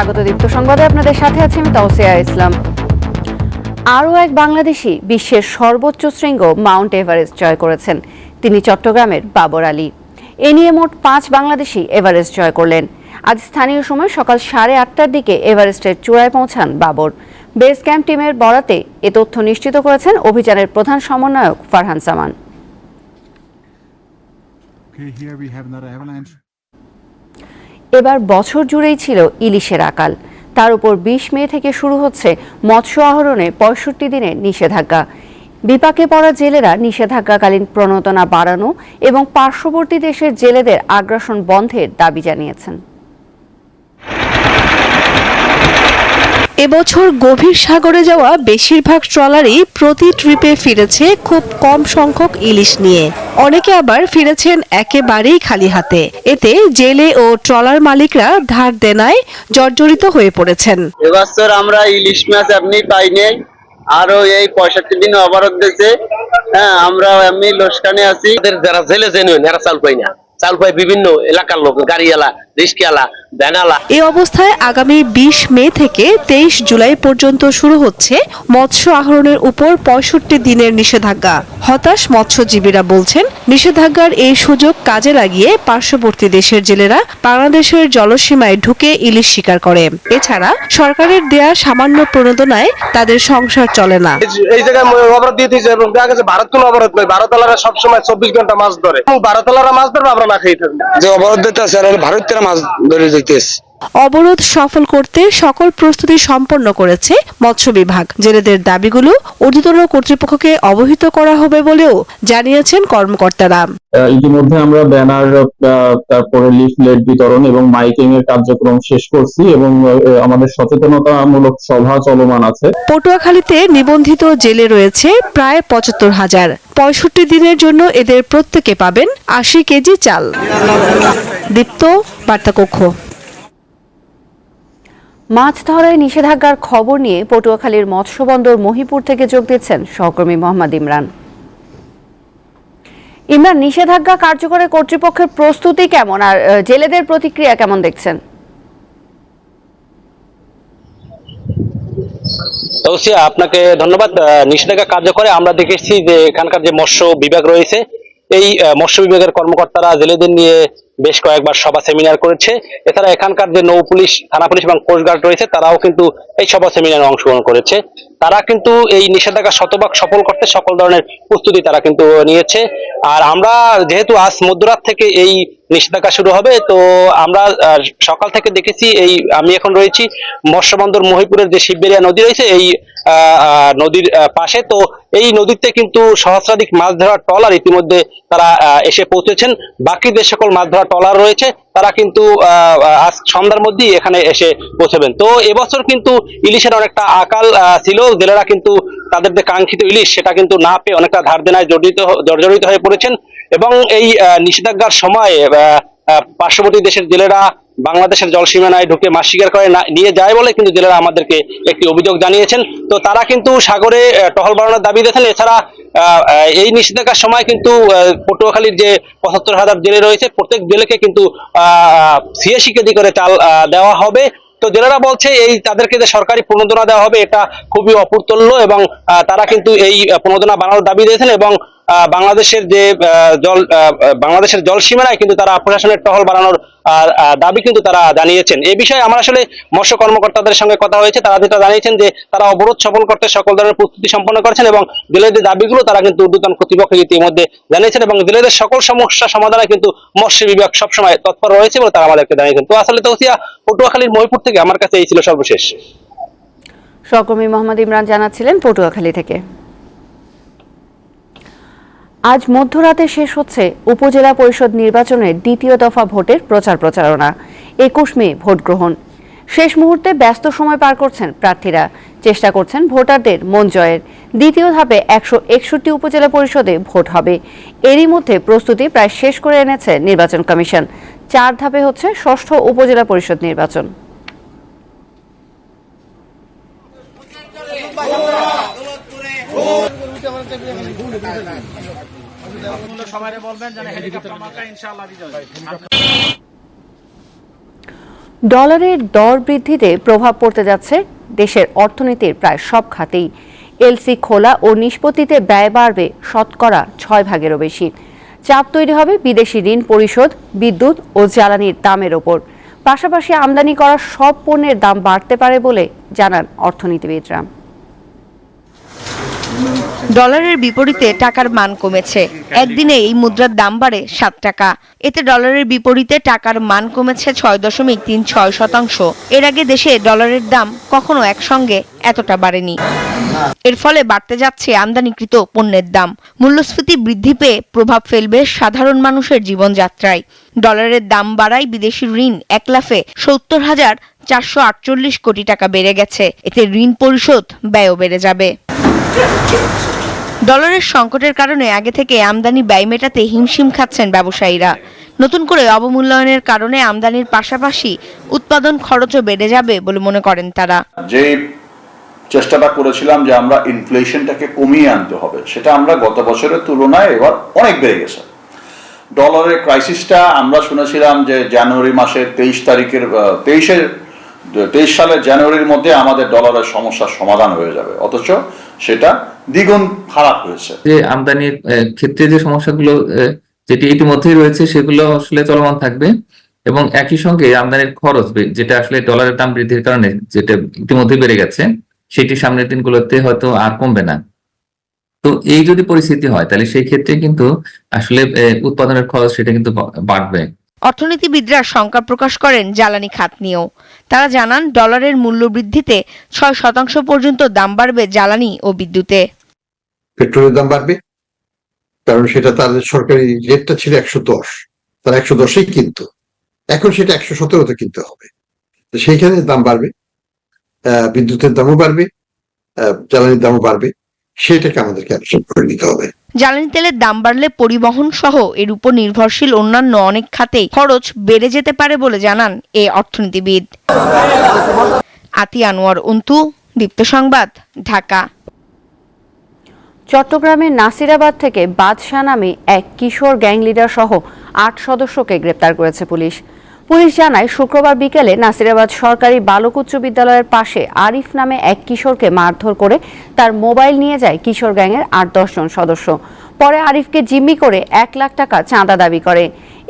স্বাগত দীপ্ত সংবাদে আপনাদের সাথে আছি আমি তাওসিয়া ইসলাম। আরও এক বাংলাদেশি বিশ্বের সর্বোচ্চ শৃঙ্গ মাউন্ট এভারেস্ট জয় করেছেন। তিনি চট্টগ্রামের বাবর আলী। এ নিয়ে মোট পাঁচ বাংলাদেশি এভারেস্ট জয় করলেন। আজ স্থানীয় সময় সকাল সাড়ে আটটার দিকে এভারেস্টের চূড়ায় পৌঁছান বাবর। বেস ক্যাম্প টিমের বরাতে এ তথ্য নিশ্চিত করেছেন অভিযানের প্রধান সমন্বয়ক ফারহান সামান। Okay, here we have another avalanche. এবার বছর জুড়েই ছিল ইলিশের আকাল। তার উপর বিশ মে থেকে শুরু হচ্ছে মৎস্য আহরণে পঁয়ষট্টি দিনের নিষেধাজ্ঞা। বিপাকে পড়া জেলেরা নিষেধাজ্ঞাকালীন প্রণোদনা বাড়ানো এবং পার্শ্ববর্তী দেশের জেলেদের আগ্রাসন বন্ধের দাবি জানিয়েছেন। এবছর গভীর সাগরে যাওয়া বেশিরভাগ ট্রলারই প্রতি ট্রিপে ফিরেছে খুব কম সংখ্যক ইলিশ নিয়ে। অনেকে আবার ফিরেছেন একেবারেই খালি হাতে। এতে জেলে ও ট্রলার মালিকরা ধার দেনায় জর্জরিত হয়ে পড়েছেন। এবছর আমরা ইলিশ মাছ এমনি পাইনি আরও এই পঁয়ষট্টি দিন অবরোধ দিয়েছে হ্যাঁ আমরা এমনি লোসকানে আছি। যারা জেলে জেনুইন এরা চাল পাই না। চাল পায় বিভিন্ন এলাকার লোক গাড়িওয়ালা। এ অবস্থায় আগামী বিশ মে থেকে তেইশ জুলাই পর্যন্ত শুরু হচ্ছে মৎস্য আহরণের উপর পঁয়ষট্টি দিনের নিষেধাজ্ঞা। হতাশ মৎস্যজীবীরা বলছেন নিষেধাজ্ঞার এই সুযোগ কাজে লাগিয়ে পার্শ্ববর্তী দেশের জেলেরা বাংলাদেশের জলসীমায় ঢুকে ইলিশ শিকার করে। এছাড়া সরকারের দেয়া সামান্য প্রণোদনায় তাদের সংসার চলে না। এই জায়গায় অবরোধ দিয়ে দিয়েছে এবং দেখা গেছে ভারত কোনো অবরোধ নয় ভারতলারা সবসময় চব্বিশ ঘণ্টা মাছ ধরে। ভারতলারা মাছ ধরবে আমরা না খেয়ে থাকব। যে অবরোধ দিতে আছে আর ভারত থেকে মাছ ধরে যেতেছে অবরোধ সফল করতে সকল প্রস্তুতি সম্পন্ন করেছে মৎস্য বিভাগ। জেলেদের দাবিগুলো ঊর্ধ্বতন কর্তৃপক্ষকে অবহিত করা হবে বলেও জানিয়েছেন কর্মকর্তারা। ইতিমধ্যে আমরা ব্যানার তারপরে লিফলেট বিতরণ এবং মাইকিং এর কার্যক্রম শেষ করছি এবং আমাদের সচেতনতামূলক সভা চলমান আছে। পটুয়াখালীতে নিবন্ধিত জেলে রয়েছে প্রায় পঁচাত্তর হাজার। পঁয়ষট্টি দিনের জন্য এদের প্রত্যেকে পাবেন আশি কেজি চাল। দীপ্ত বার্তাকক্ষ। মাছ ধরায় নিষেধাজ্ঞার খবর নিয়ে পটুয়াখালীর মৎস্যবন্দর মহিপুর থেকে যোগ দিচ্ছেন সহকর্মী মোহাম্মদ ইমরান। ইমরান, নিষেধাজ্ঞা কার্যকরের কর্তৃপক্ষের প্রস্তুতি কেমন আর জেলেদের প্রতিক্রিয়া কেমন দেখছেন? তৌসিয়া আপনাকে ধন্যবাদ। নিষেধাজ্ঞা কার্যকরে আমরা দেখেছি যে এখানকার যে মৎস্য বিভাগ রয়েছে, এই মৎস্য বিভাগের কর্মকর্তারা জেলেদের নিয়ে বেশ কয়েকবার সভা সেমিনার করেছে। এছাড়া এখানকার যে নৌ পুলিশ, থানা পুলিশ এবং কোস্টগার্ড রয়েছে, তারাও কিন্তু এই সভা সেমিনারে অংশগ্রহণ করেছে। তারা কিন্তু এই নিষেধাজ্ঞা শতভাগ সফল করতে সকল ধরনের প্রস্তুতি তারা কিন্তু নিয়েছে। আর আমরা যেহেতু আজ মধ্যরাত থেকে এই নিষেধাজ্ঞা শুরু হবে, তো আমরা সকাল থেকে দেখেছি এই, আমি এখন রয়েছি মৎস্যবন্দর মহিপুরের যে শিববেরিয়া নদী রয়েছে, এই নদীর পাশে। তো এই নদীতে কিন্তু সহস্রাধিক মাছ ধরার ট্রলার ইতিমধ্যে তারা এসে পৌঁছেছেন। বাকি যে সকল মাছ ধরার ট্রলার রয়েছে তারা কিন্তু আজ সন্ধ্যার মধ্যেই এখানে এসে পৌঁছবেন। তো এবছর কিন্তু ইলিশের অনেকটা আকাল ছিল। জেলেরা কিন্তু তাদের যে কাঙ্ক্ষিত ইলিশ, সেটা কিন্তু না পেয়ে অনেকটা ধার দেনায় জড়িত জর্জরিত হয়ে পড়েছেন। এবং এই নিষেধাজ্ঞার সময় পার্শ্ববর্তী দেশের জেলেরা বাংলাদেশের জলসীমানায় ঢুকে মাছ শিকার করে নিয়ে যায় বলে কিন্তু জেলেরা আমাদেরকে একটি অভিযোগ জানিয়েছেন। তো তারা কিন্তু সাগরে টহল বাড়ানোর দাবি দিয়েছেন। এছাড়া এই নিষেধাজ্ঞার সময় কিন্তু পটুয়াখালীর যে পঁচাত্তর হাজার জেলে রয়েছে, প্রত্যেক জেলেকে কিন্তু সিএসি কেজি করে চাল দেওয়া হবে। তো জেলেরা বলছে, এই তাদেরকে যে সরকারি প্রণোদনা দেওয়া হবে, এটা খুবই অপূর্তল্য এবং তারা কিন্তু এই প্রণোদনা বানানোর দাবি দিয়েছেন এবং বাংলাদেশের যে জল বাংলাদেশের জল সীমানায় কিন্তু তারা প্রশাসনের টহল বাড়ানোর দাবি কিন্তু তারা জানিয়েছেন। এই বিষয়ে আমার আসলে মৎস্য কর্মকর্তাদের সঙ্গে কথা হয়েছে। তারা যেটা জানিয়েছেন যে, তারা অবরোধ সফল করতে সকল ধরনের প্রস্তুতি সম্পন্ন করেছেন এবং জেলেদের দাবিগুলো তারা কিন্তু ঊর্ধ্বতন কর্তৃপক্ষকে ইতিমধ্যে জানিয়েছেন এবং জেলেদের সকল সমস্যা সমাধানে কিন্তু মৎস্য বিভাগ সবসময় তৎপর রয়েছে বলে তারা আমাদেরকে জানিয়েছেন। তো আসলে তৌসিয়া, পটুয়াখালীর মহিপুর থেকে আমার কাছে এই ছিল সর্বশেষ। সহকর্মী মোহাম্মদ ইমরান জানাচ্ছিলেন পটুয়াখালী থেকে। আজ মধ্যরাতে শেষ হচ্ছে উপজেলা পরিষদ নির্বাচনের দ্বিতীয় দফা ভোটের প্রচার প্রচারণা। একুশ মে ভোট গ্রহণ। শেষ মুহূর্তে ব্যস্ত সময় পার করছেন প্রার্থীরা। চেষ্টা করছেন ভোটারদের মন জয়ের। দ্বিতীয় ধাপে একশো একষট্টি উপজেলা পরিষদে ভোট হবে। এরই মধ্যে প্রস্তুতি প্রায় শেষ করে এনেছে নির্বাচন কমিশন। চার ধাপে হচ্ছে ষষ্ঠ উপজেলা পরিষদ নির্বাচন। ডলারের দর বৃদ্ধিতে প্রভাব পড়তে যাচ্ছে দেশের অর্থনীতির প্রায় সব খাতেই। এলসি খোলা ও নিষ্পত্তিতে ব্যয় বাড়বে শতকরা ছয় ভাগেরও বেশি। চাপ তৈরি হবে বিদেশি ঋণ পরিশোধ, বিদ্যুৎ ও জ্বালানির দামের ওপর। পাশাপাশি আমদানি করা সব পণ্যের দাম বাড়তে পারে বলে জানান অর্থনীতিবিদরা। ডলারের বিপরীতে টাকার মান কমেছে। একদিনে এই মুদ্রার দাম বাড়ে সাত টাকা। এতে ডলারের বিপরীতে টাকার মান কমেছে ছয় দশমিক তিন ছয় শতাংশ। এর আগে দেশে ডলারের দাম কখনো একসঙ্গে এতটা বাড়েনি। এর ফলে বাড়তে যাচ্ছে আমদানিকৃত পণ্যের দাম। মূল্যস্ফীতি বৃদ্ধি পেয়ে প্রভাব ফেলবে সাধারণ মানুষের জীবনযাত্রায়। ডলারের দাম বাড়ায় বিদেশি ঋণ এক লাফে সত্তর হাজার চারশো আটচল্লিশ কোটি টাকা বেড়ে গেছে। এতে ঋণ পরিশোধ ব্যয়ও বেড়ে যাবে। ডলারের সংকটের কারণে আগে থেকে আমদানি ব্যয় মেটাতে হিমশিম খাচ্ছেন ব্যবসায়ীরা। নতুন করে অবমূল্যায়নের কারণে আমদানির পাশাপাশি উৎপাদন খরচও বেড়ে যাবে বলে মনে করেন তারা। যে চেষ্টাটা করেছিলাম যে আমরা ইনফ্লেশনটাকে কমিয়ে আনতে হবে, সেটা আমরা গত বছরের তুলনায় এবার অনেক বেড়ে গেছে। ডলারের ক্রাইসিসটা আমরা শুনেছিলাম যে জানুয়ারি মাসের তেইশ তারিখের তেইশের তেইশ সালের জানুয়ারির মধ্যে আমাদের ডলারের সমস্যার সমাধান হয়ে যাবে। অথচ সেটা দ্বিগুণ খারাপ হয়েছে। যে আমদানির ক্ষেত্রে যে সমস্যাগুলো যেটি ইতিমধ্যেই রয়েছে, সেগুলো আসলে চলমান থাকবে। এবং একই সঙ্গে আমদানির খরচ যেটা আসলে ডলারের দাম বৃদ্ধির কারণে যেটা ইতিমধ্যেই বেড়ে গেছে, সেটি সামনের দিনগুলোতে হয়তো আর কমবে না। তো এই যদি পরিস্থিতি হয়, তাহলে সেই ক্ষেত্রে কিন্তু আসলে উৎপাদনের খরচ সেটা কিন্তু বাড়বে। অর্থনীতিবিদরা শঙ্কা প্রকাশ করেন জ্বালানি খাত নিয়েও। তারা জানান, ডলারের মূল্য বৃদ্ধিতে ছয় শতাংশ পর্যন্ত দাম বাড়বে জ্বালানি ও বিদ্যুতে। পেট্রোলের দাম বাড়বে, কারণ সেটা তাদের সরকারি রেটটা ছিল একশো দশ। তারা একশো দশেই কিনতো। এখন সেটা একশো সতেরোতে কিনতে হবে। সেইখানে দাম বাড়বে বিদ্যুতের দামও বাড়বে জ্বালানির দামও বাড়বে। সেটাকে আমাদেরকে অ্যাবসর্ব করে নিতে হবে। জ্বালানি তেলের দাম বাড়লে পরিবহন সহ এর উপর নির্ভরশীল অন্যান্য অনেক খাতেই খরচ বেড়ে যেতে পারে বলে জানান এ অর্থনীতিবিদ। আতি আনোয়ার অন্তু দীপ্ত সংবাদ ঢাকা। চট্টগ্রামের নাসিরাবাদ থেকে বাদশাহ নামে এক কিশোর গ্যাং লিডার সহ আট সদস্যকে গ্রেপ্তার করেছে পুলিশ। পুলিশ জানায়, শুক্রবার বিকেলে নাসিরাবাদ সরকারি বালক উচ্চ বিদ্যালয়ের পাশে আরিফ নামে এক কিশোরকে মারধর করে তার মোবাইল নিয়ে যায় কিশোর গ্যাংয়ের আট দশজন সদস্য। পরে আরিফকে জিম্মি করে এক লাখ টাকা চাঁদা দাবি করে।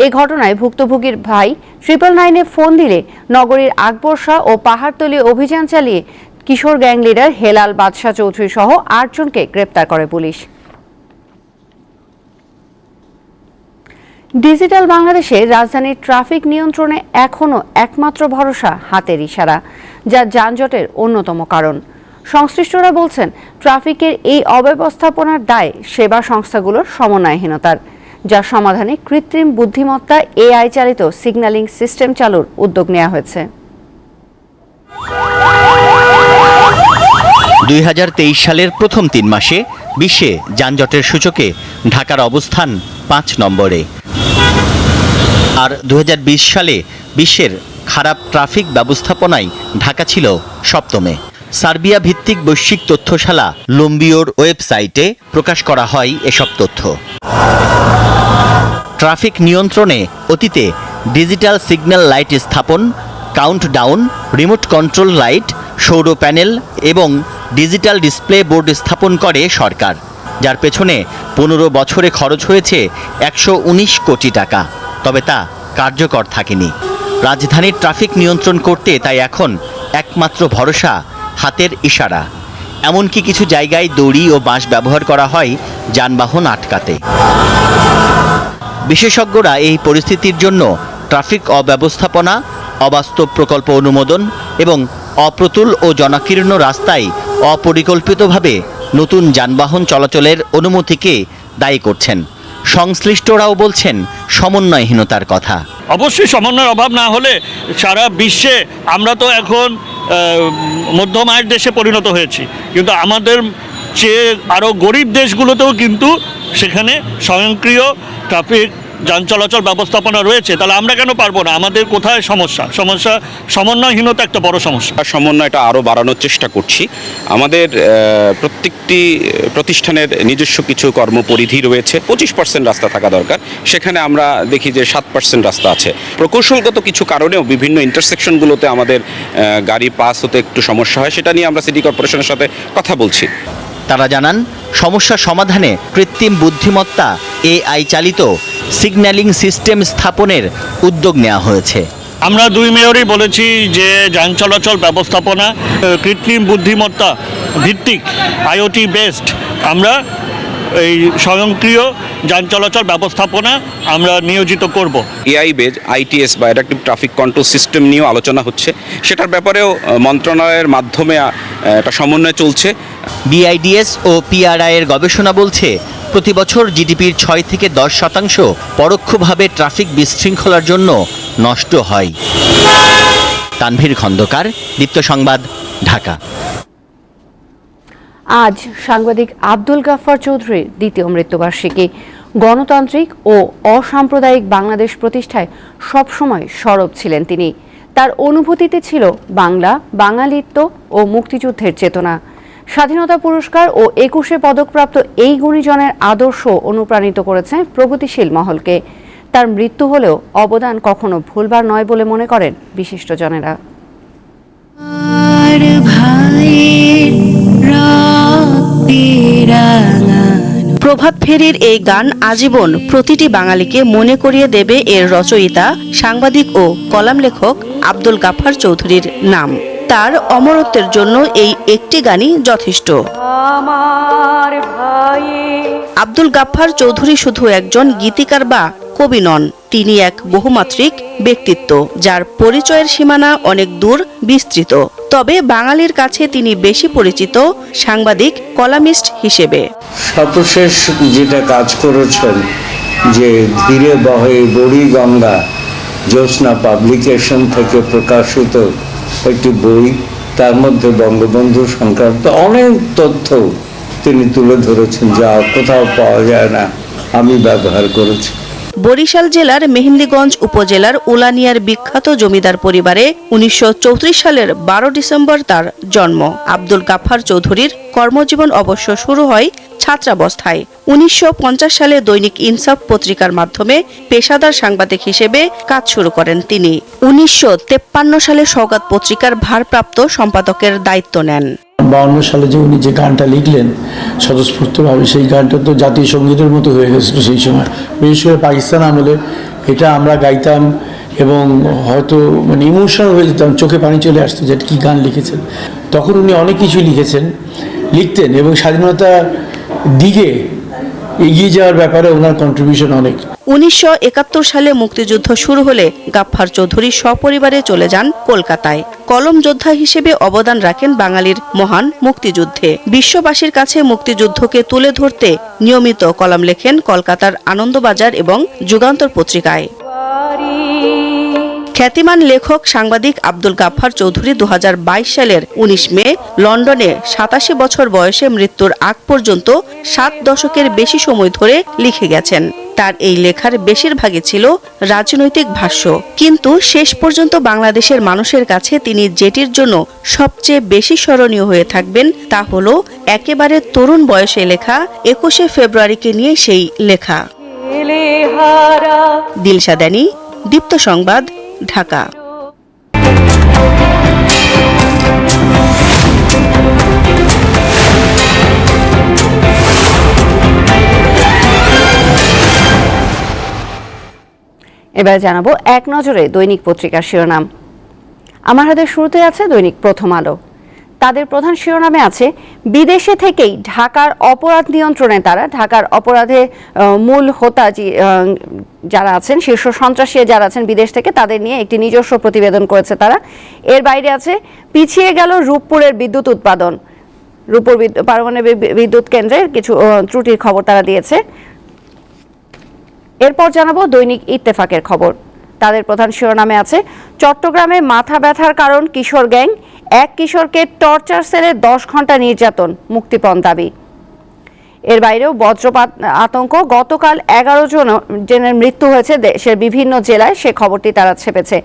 এ ঘটনায় ভুক্তভোগীর ভাই ট্রিপল নাইনে ফোন দিলে নগরীর আকবর শাহ ও পাহাড়তলি অভিযান চালিয়ে কিশোর গ্যাং লিডার হেলাল বাদশাহ চৌধুরী সহ আটজনকে গ্রেপ্তার করে পুলিশ। ডিজিটাল বাংলাদেশে রাজধানীর ট্রাফিক নিয়ন্ত্রণে এখনও একমাত্র ভরসা হাতের ইশারা, যা যানজটের অন্যতম কারণ। সংশ্লিষ্টরা বলছেন, ট্রাফিকের এই অব্যবস্থাপনার দায় সেবা সংস্থাগুলোর সমন্বয়হীনতার, যা সমাধানে কৃত্রিম বুদ্ধিমত্তা এআই চালিত সিগন্যালিং সিস্টেম চালুর উদ্যোগ নেওয়া হয়েছে। দুই হাজার তেইশ সালের প্রথম তিন মাসে বিশ্বে যানজটের সূচকে ঢাকার অবস্থান পাঁচ নম্বরে। আর দু হাজার বিশ সালে বিশ্বের খারাপ ট্রাফিক ব্যবস্থাপনায় ঢাকা ছিল সপ্তমে। সার্বিয়া ভিত্তিক বৈশ্বিক তথ্যশালা লম্বিওর ওয়েবসাইটে প্রকাশ করা হয় এসব তথ্য। ট্রাফিক নিয়ন্ত্রণে অতীতে ডিজিটাল সিগন্যাল লাইট স্থাপন, কাউন্টডাউন, রিমোট কন্ট্রোল লাইট, সৌর প্যানেল এবং ডিজিটাল ডিসপ্লে বোর্ড স্থাপন করে সরকার, যার পেছনে পনেরো বছরে খরচ হয়েছে একশো উনিশ কোটি টাকা। তবে তা কার্যকর থাকেনি। রাজধানীর ট্রাফিক নিয়ন্ত্রণ করতে তাই এখন একমাত্র ভরসা হাতের ইশারা। এমনকি কিছু জায়গায় দড়ি ও বাঁশ ব্যবহার করা হয় যানবাহন আটকাতে। বিশেষজ্ঞরা এই পরিস্থিতির জন্য ট্রাফিক অব্যবস্থাপনা, অবাস্তব প্রকল্প অনুমোদন এবং অপ্রতুল ও জনাকীর্ণ রাস্তায় অপরিকল্পিতভাবে নতুন যানবাহন চলাচলের অনুমতিকে দায়ী করছেন। সংশ্লিষ্টরাও বলছেন, সমন্বয়হীনতার কথা। অবশ্যই সমন্বয়ের অভাব না হলে সারা বিশ্বে আমরা তো এখন মধ্যম আয়ের দেশে পরিণত হয়েছি। কিন্তু আমাদের চেয়ে আরও গরিব দেশগুলোতেও কিন্তু সেখানে স্বয়ংক্রিয় ট্রাফিক যান চলাচল ব্যবস্থাপনা রয়েছে, তাহলে আমরা কেন পারব না? আমাদের কোথায় সমস্যা? সমস্যা সমন্বয়হীনতা একটা বড় সমস্যা। সমন্বয়টা আরও বাড়ানোর চেষ্টা করছি। আমাদের প্রত্যেকটি প্রতিষ্ঠানের নিজস্ব কিছু কর্মপরিধি রয়েছে। পঁচিশ পার্সেন্ট রাস্তা থাকা দরকার। সেখানে আমরা দেখি যে সাত পার্সেন্ট রাস্তা আছে। প্রকৌশলগত কিছু কারণেও বিভিন্ন ইন্টারসেকশনগুলোতে আমাদের গাড়ি পাস হতে একটু সমস্যা হয়। সেটা নিয়ে আমরা সিটি কর্পোরেশনের সাথে কথা বলছি। তারা জানান সমস্যা সমাধানে কৃত্রিম বুদ্ধিমত্তা এআই চালিত সিগন্যালিং সিস্টেম স্থাপনের উদ্যোগ নেওয়া হয়েছে। আমরা দুই মেয়রই বলেছি যে যান চলাচল ব্যবস্থাপনা কৃত্রিম বুদ্ধিমত্তা ভিত্তিক আইওটি বেসড আমরা এই স্বয়ংক্রিয় যান চলাচল ব্যবস্থাপনা আমরা নিয়োজিত করব। এআই বেজ আইটিএস বা অ্যাডাপটিভ ট্রাফিক কন্ট্রোল সিস্টেম নিয়েও আলোচনা হচ্ছে। সেটার ব্যাপারেও মন্ত্রণালয়ের মাধ্যমে একটা সমন্বয় চলছে। বিআইডিএস ও পিআরআই এর গবেষণা বলছে, প্রতি বছর জিডিপির ছয় থেকে দশ শতাংশ পরোক্ষভাবে ট্রাফিক বিশৃঙ্খলার জন্য নষ্ট হয়। তানভীর খন্দকার, দীপ্ত সংবাদ, ঢাকা। আজ সাংবাদিক আব্দুল গাফফার চৌধুরীর দ্বিতীয় মৃত্যুবার্ষিকী। গণতান্ত্রিক ও অসাম্প্রদায়িক বাংলাদেশ প্রতিষ্ঠায় সবসময় সরব ছিলেন তিনি। তার অনুভূতিতে ছিল বাংলা, বাঙালিত্ব ও মুক্তিযুদ্ধের চেতনা। স্বাধীনতা পুরস্কার ও একুশে পদকপ্রাপ্ত এই গুণীজনের আদর্শ অনুপ্রাণিত করেছে প্রগতিশীল মহলকে। তার মৃত্যু হলেও অবদান কখনো ভুলবার নয় বলে মনে করেন বিশিষ্টজনেরা। প্রভাত ফেরির এই গান আজীবন প্রতিটি বাঙালিকে মনে করিয়ে দেবে এর রচয়িতা সাংবাদিক ও কলাম লেখক আব্দুল গাফফার চৌধুরীর নাম। তার অমরত্বের জন্য এই একটি গানই যথেষ্ট। আব্দুল গাফফার চৌধুরী শুধু একজন গীতিকার বা কবি নন তিনি এক বহুমাত্রিক ব্যক্তিত্ব যার পরিচয়ের সীমানা অনেক দূর বিস্তৃত। তবে বাঙালির কাছে তিনি বেশি পরিচিত সাংবাদিক কলামিস্ট হিসেবে। সর্বশেষ যেটা কাজ করেছেন যে ধীরে বহে বড়ি গঙ্গা জ্যোৎস্না পাবলিকেশন থেকে প্রকাশিত একটি বই, তার মধ্যে বঙ্গবন্ধু সংক্রান্ত অনেক তথ্য তিনি তুলে ধরেছেন যা কোথাও পাওয়া যায় না, আমি ব্যবহার করেছি। বরিশাল জেলার মেহেন্দিগঞ্জ উপজেলার উলানিয়ার বিখ্যাত জমিদার পরিবারে উনিশশো চৌত্রিশ সালের বারো ডিসেম্বর তার জন্ম। আব্দুল গাফফার চৌধুরীর কর্মজীবন অবশ্য শুরু হয় ছাত্রাবস্থায়। উনিশশো পঞ্চাশ সালে দৈনিক ইনসাফ পত্রিকার মাধ্যমে পেশাদার সাংবাদিক হিসেবে কাজ শুরু করেন তিনি। উনিশশো সালে সৌগাত পত্রিকার ভারপ্রাপ্ত সম্পাদকের দায়িত্ব নেন। বাউন্ন সালে যে উনি যে গানটা লিখলেন স্বতঃস্ফূর্তভাবে সেই গানটা তো জাতীয় সঙ্গীতের মতো হয়ে গেছিল সেই সময়। বিশেষ করে পাকিস্তান আমলে এটা আমরা গাইতাম এবং হয়তো মানে ইমোশনাল হয়ে যেতাম, চোখে পানি চলে আসতো যে কী গান লিখেছেন। তখন উনি অনেক কিছু লিখেছেন, লিখতেন এবং স্বাধীনতার দিকে এগিয়ে যাওয়ার ব্যাপারে ওনার কন্ট্রিবিউশন অনেক। উনিশশো সালে মুক্তিযুদ্ধ শুরু হলে গাফফার চৌধুরী সপরিবারে চলে যান কলকাতায়। কলম যোদ্ধা হিসেবে অবদান রাখেন বাঙালির মহান মুক্তিযুদ্ধে। বিশ্ববাসীর কাছে মুক্তিযুদ্ধকে তুলে ধরতে নিয়মিত কলাম লেখেন কলকাতার আনন্দবাজার এবং যুগান্তর পত্রিকায়। খ্যাতিমান লেখক সাংবাদিক আব্দুল গাফফার চৌধুরী দু হাজার বাইশ সালের ১৯ মে লন্ডনে সাতাশি বছর বয়সে মৃত্যুর আগ পর্যন্ত সাত দশকের বেশি সময় ধরে লিখে গেছেন। তার এই লেখার বেশিরভাগই ছিল রাজনৈতিক ভাষ্য। কিন্তু শেষ পর্যন্ত বাংলাদেশের মানুষের কাছে তিনি যেটির জন্য সবচেয়ে বেশি স্মরণীয় হয়ে থাকবেন তা হল একেবারে তরুণ বয়সে লেখা একুশে ফেব্রুয়ারিকে নিয়ে সেই লেখা। দিলশাদানি দীপ্ত সংবাদ ঢাকা। এবার জানাব এক নজরে দৈনিক পত্রিকার শিরোনাম। আমার হাতে শুরুতে আছে দৈনিক প্রথম আলো। তাদের প্রধান শিরোনামে আছে, বিদেশে থেকেই ঢাকার অপরাধ নিয়ন্ত্রণে তারা, ঢাকার অপরাধে মূল হোতা যারা আছেন, শীর্ষ সন্ত্রাসী যারা আছেন বিদেশ থেকে, তাদের নিয়ে একটি নিজস্ব প্রতিবেদন করেছে তারা। এর বাইরে আছে, পিছিয়ে গেল রূপপুরের বিদ্যুৎ উৎপাদন। রূপপুর পারমাণবিক বিদ্যুৎ কেন্দ্রের কিছু ত্রুটির খবর তারা দিয়েছে। এরপর জানাব দৈনিক ইত্তেফাকের খবর। তাদের প্রধান শিরোনামে আছে, চট্টগ্রামে মাথা ব্যথার কারণ, কিশোর গ্যাং। এক কিশোরকে টর্চার সেলে দশ ঘণ্টা নির্যাতন, মুক্তিপণ দাবি। এর বাইরেও বজ্রপাত, আতঙ্ক, গতকাল এগারো জন জনের মৃত্যু হয়েছে দেশের বিভিন্ন জেলায়, সে খবরটি তারা ছেপেছে।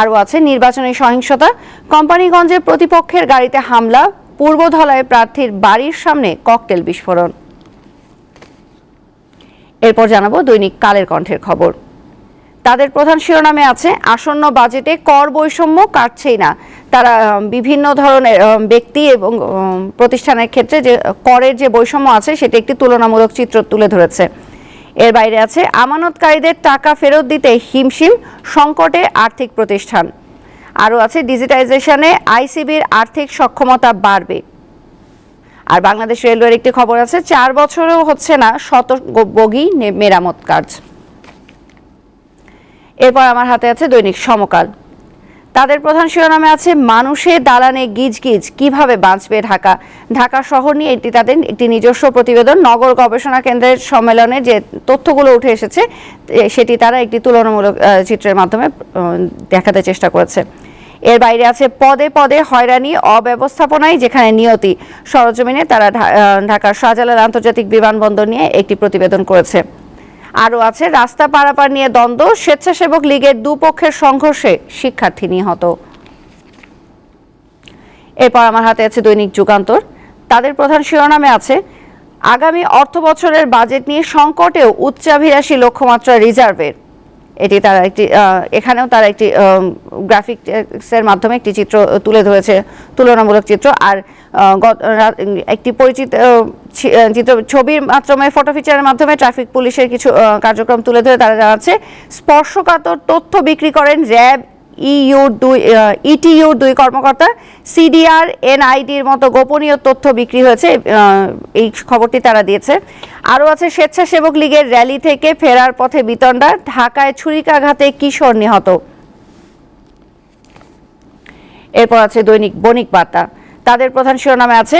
আরও আছে, নির্বাচনী সহিংসতা, কোম্পানিগঞ্জে প্রতিপক্ষের গাড়িতে হামলা, পূর্বধলায় প্রার্থীর বাড়ির সামনে ককটেল বিস্ফোরণ। এরপর জানাব দৈনিক কালের কণ্ঠের খবর। তাদের প্রধান শিরোনামে আছে, আসন্ন বাজেটে কর বৈষম্য কাটছেই না। তারা বিভিন্ন ধরনের ব্যক্তি এবং প্রতিষ্ঠানের ক্ষেত্রে যে করের যে বৈষম্য আছে, সেটি একটি তুলনামূলক চিত্র তুলে ধরেছে। এর বাইরে আছে, আমানতকারীদের টাকা ফেরত দিতে হিমশিম, সংকটে আর্থিক প্রতিষ্ঠান। আরও আছে, ডিজিটাইজেশনে আইসিবির আর্থিক সক্ষমতা বাড়বে। আর বাংলাদেশ রেলওয়ের একটি খবর আছে, চার বছরেও হচ্ছে না শত বগি মেরামত কাজ। এরপর আমার হাতে আছে দৈনিক সমকাল। তাদের প্রধান শিরোনামে আছে মানুষের দালানে গিজ গিজ, কীভাবে বাঁচবে ঢাকা? ঢাকা শহর নিয়ে এটি তাদের একটি নিজস্ব প্রতিবেদন, নগর গবেষণা কেন্দ্রের সম্মেলনে যে তথ্যগুলো উঠে এসেছে সেটি তারা একটি তুলনামূলক চিত্রের মাধ্যমে দেখাতে চেষ্টা করেছে। এর বাইরে আছে, পদে পদে হয়রানি, অব্যবস্থাপনায় যেখানে নিয়তি, সরজমিনে তারা ঢাকার শাহজালাল আন্তর্জাতিক বিমানবন্দর নিয়ে একটি প্রতিবেদন করেছে। আরও আছে, রাস্তা পারাপার নিয়ে দ্বন্দ্ব, স্বেচ্ছাসেবক লীগের দুপক্ষের সংঘর্ষে শিক্ষার্থী নিহত। এরপর আমার হাতে আছে দৈনিক যুগান্তর। তাদের প্রধান শিরোনামে আছে, আগামী অর্থ বছরের বাজেট নিয়ে সংকটেও উচ্চাভিলাষী লক্ষ্যমাত্রা রিজার্ভের। এটি তারা একটি এখানেও তারা একটি গ্রাফিক্সের মাধ্যমে একটি চিত্র তুলে ধরেছে, তুলনামূলক চিত্র। আর একটি পরিচিত চিত্র, ছবির মাধ্যমে ফটো ফিচারের মাধ্যমে ট্রাফিক পুলিশের কিছু কার্যক্রম তুলে ধরে তারা জানাচ্ছে, স্পর্শকাতর তথ্য বিক্রি করেন র্যাব ইইউর দুই ইটিইউর দুই কর্মকর্তা সিডিআর, এনআইডির মতো গোপনীয় তথ্য বিক্রি হয়েছে এই খবরটি তারা দিয়েছে। আরও আছে, স্বেচ্ছাসেবক লীগের র্যালি থেকে ফেরার পথে বিতণ্ডা, ঢাকায় ছুরিকাঘাতে কিশোর নিহত। এরপর আছে দৈনিক বণিক বার্তা। তাদের প্রধান শিরোনামে আছে,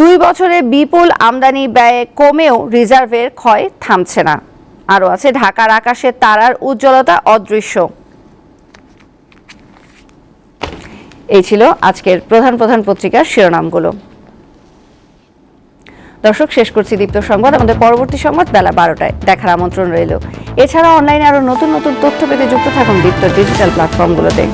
দুই বছরে বিপুল আমদানি ব্যয়ে কমেও রিজার্ভের ক্ষয় থামছে না। আরও আছে, ঢাকার আকাশে তারার উজ্জ্বলতা অদৃশ্য। এই ছিল আজকের প্রধান প্রধান পত্রিকার শিরোনামগুলো। দর্শক, শেষ করছি দীপ্ত সংবাদ। আমাদের পরবর্তী সংবাদ বেলা বারোটায় দেখার আমন্ত্রণ রইল। এছাড়া অনলাইনে আরও নতুন নতুন তথ্য পেতে যুক্ত থাকুন দীপ্ত ডিজিটাল প্ল্যাটফর্মগুলোতে।